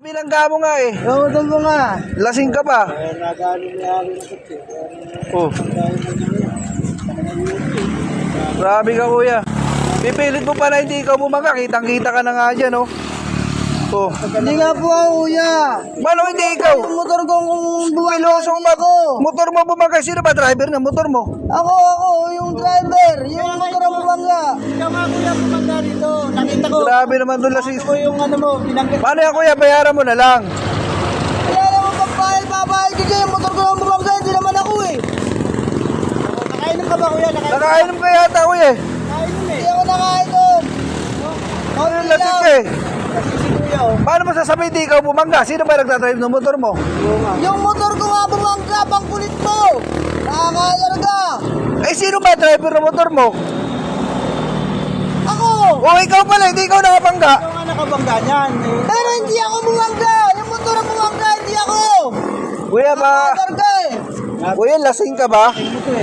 Bilangga mo nga eh. Doon mo nga. Lasing ka pa. Oh. Grabe ka kuya. Pipilit mo pala hindi ikaw bumangga. Kitang-kita ka na nga dyan oh. Oh. Hindi nga po ako, kuya. Paano hindi ikaw? Yung motor ko kung Pilosong bumalik ako. Motor mo bumangga. Sino ba driver ng motor mo? Ako, ako, yung driver. Yung motor Grabe naman doon lasing. Ako yung ano mo, pinangga. Paano yan kuya? Bayaran mo na lang. Kaya naman pagpahal, papahal ko dyan. Yung motor ko ang bumangga. Hindi naman ako eh. Nakainom ka ba, kuya? Nakainom Nakainom ka yata kuya eh. Nakainom eh. Hindi ako nakainom. Ano lasing ka eh? Oh. Paano mo sasabihin hindi ikaw bumangga? Sino ba nagdadrive ng motor mo? Yung motor ko nga bumangga, pang kulit mo. Nakakalarga. Eh sino ba driver ng motor mo? Ako. O ikaw pala, hindi ikaw nakabangga. Ikaw nga nakabangga niyan. Pero hindi ako bumangga. Yung motor ang bumangga, hindi ako. Kuya ba? Nakakalarga eh. Kuya, lasing ka ba? Hindi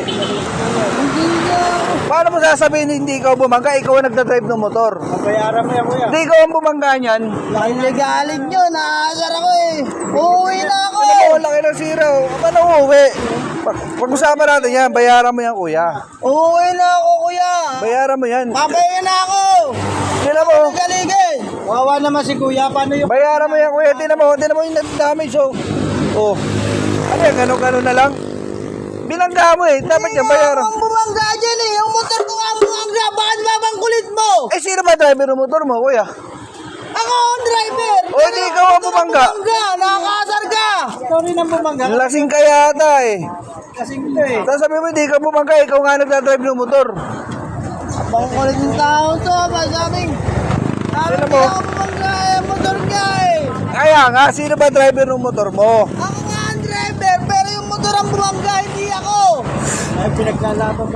niya. Paano mo sasabihin hindi ikaw bumangga? Ikaw ang nagdadrive ng motor. Mabayaran mo yan, kuya. Hindi ikaw ang bumangga niyan. Ang legalin nyo, nakakasar ako eh. Uuwi na ako. Ano mo, laki ng zero. Paano uuwi? Pag- Pag-usapan natin yan, bayaran mo yan kuya. Uuwi na ako, kuya. Bayaran mo yan. Papahinga na ako. Tinan mo. Galigay. Wawa naman si kuya. Paano yung... Bayaran mo yan kuya. Tinan mo. Tinan mo yung damage oh. Oh. Ano yan? Gano'n-gano'n na lang? Bilangga mo eh. Dapat yan bayaran. Ang bumangga dyan eh. Yung motor ko ang bumangga. Bakit babang kulit mo? Eh sino ba driver ng motor mo kuya? Ako ang driver. O hindi ikaw ang bumangga. Bumangga. Nakakasar ka. Ikaw rin ang bumangga. Lasing ka yata eh. Kasing ito eh. Tapos sabi mo hindi ka bumangga. Ikaw nga nagdadrive ng motor. Bang kulit ng tao to. Masabing. Sabi mo? ako eh. Motor niya eh. Kaya nga, sino ba driver ng motor mo? Ako nga ang driver. Pero yung motor ang bumangga. Hindi ako. Ay, pinaglalaban